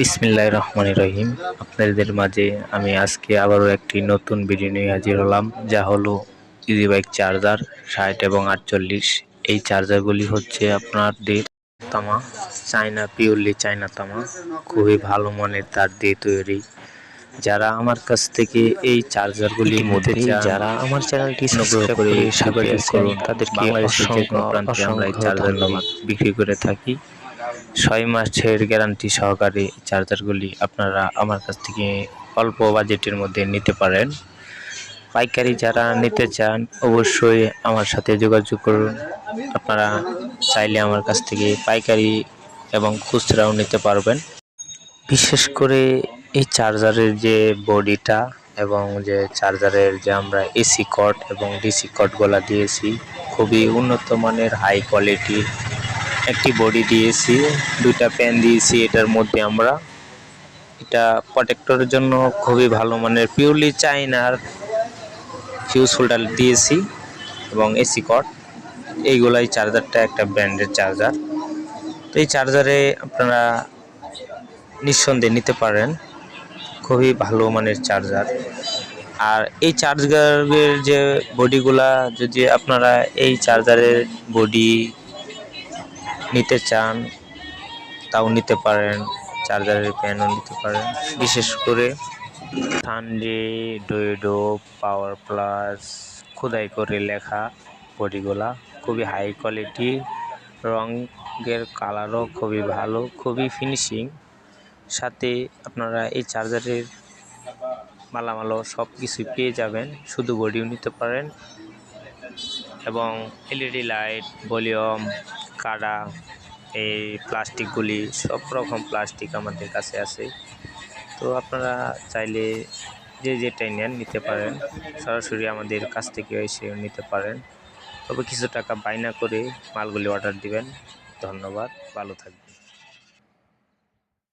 বিসমিল্লাহ রহমান রহিম। আপনাদের মাঝে আমি আজকে আবারও একটি নতুন ভিডিও নিয়ে হাজির হলাম যা হলো ইজি বাইক চার্জার ষাট এবং আটচল্লিশ। এই চার্জারগুলি হচ্ছে আপনাদের তামা চায়না পিওরলি চায়না তামা। খুবই ভালো মানের তার দিয়ে তৈরি। যারা আমার কাছ থেকে এই চার্জারগুলি মধ্যে যারা আমার চ্যানেলটি সাবস্ক্রাইব করে আছেন করুন। তাদেরকে বাংলাদেশের যে কোনো প্রান্তে আমরা এই অসংখ্য বিক্রি করে থাকি। ছয় মাসের গ্যারান্টি সহকারে চার্জারগুলি আপনারা আমার কাছ থেকে অল্প বাজেটের মধ্যে নিতে পারেন। পাইকারি যারা নিতে চান, অবশ্যই আমার সাথে যোগাযোগ করুন। আপনারা চাইলে আমার কাছ থেকে পাইকারি এবং খুচরাও নিতে পারবেন। বিশেষ করে এই চার্জারের যে বডিটা এবং যে চার্জারের যে আমরা এসি কট এবং ডিসি কটগুলা দিয়েছি, খুবই উন্নত মানের হাই কোয়ালিটির একটি বডি দিয়েছি, দুইটা প্যান দিয়েছি, এটার মধ্যে আমরা। এটা প্রোটেক্টরের জন্য খুবই ভালো মানের পিওরলি চাইনার ফিউজ হোল্ডার দিয়েছি এবং এসি কট এইগুলাই চার্জারটা একটা ব্র্যান্ডের চার্জার তো এই চার্জারে আপনারা নিঃসন্দেহে নিতে পারেন। খুবই ভালো মানের চার্জার আর এই চার্জারের যে বডিগুলা যদি আপনারা এই চার্জারের বডি নিতে চান, তাও নিতে পারেন, চার্জারের প্যানও নিতে পারেন। বিশেষ করে থানডে ডোয়েডো পাওয়ার প্লাস খোদাই করে লেখা বডিগুলা খুবই হাই কোয়ালিটি রঙের কালারও খুবই ভালো, খুবই ফিনিশিং সাথে আপনারা এই চার্জারের মালামালও সব কিছুই পেয়ে যাবেন, শুধু বডিও নিতে পারেন। এবং এলইডি লাইট ভলিউম কাডা, এই প্লাস্টিকগুলি সব রকম প্লাস্টিক আমাদের কাছে আছে। তো আপনারা চাইলে যে যেটাই নেন, নিতে পারেন। সরাসরি আমাদের কাছ থেকে এসে নিতে পারেন। তবে কিছু টাকা বাইনা করে মালগুলি অর্ডার দিবেন। ধন্যবাদ। ভালো থাকবেন।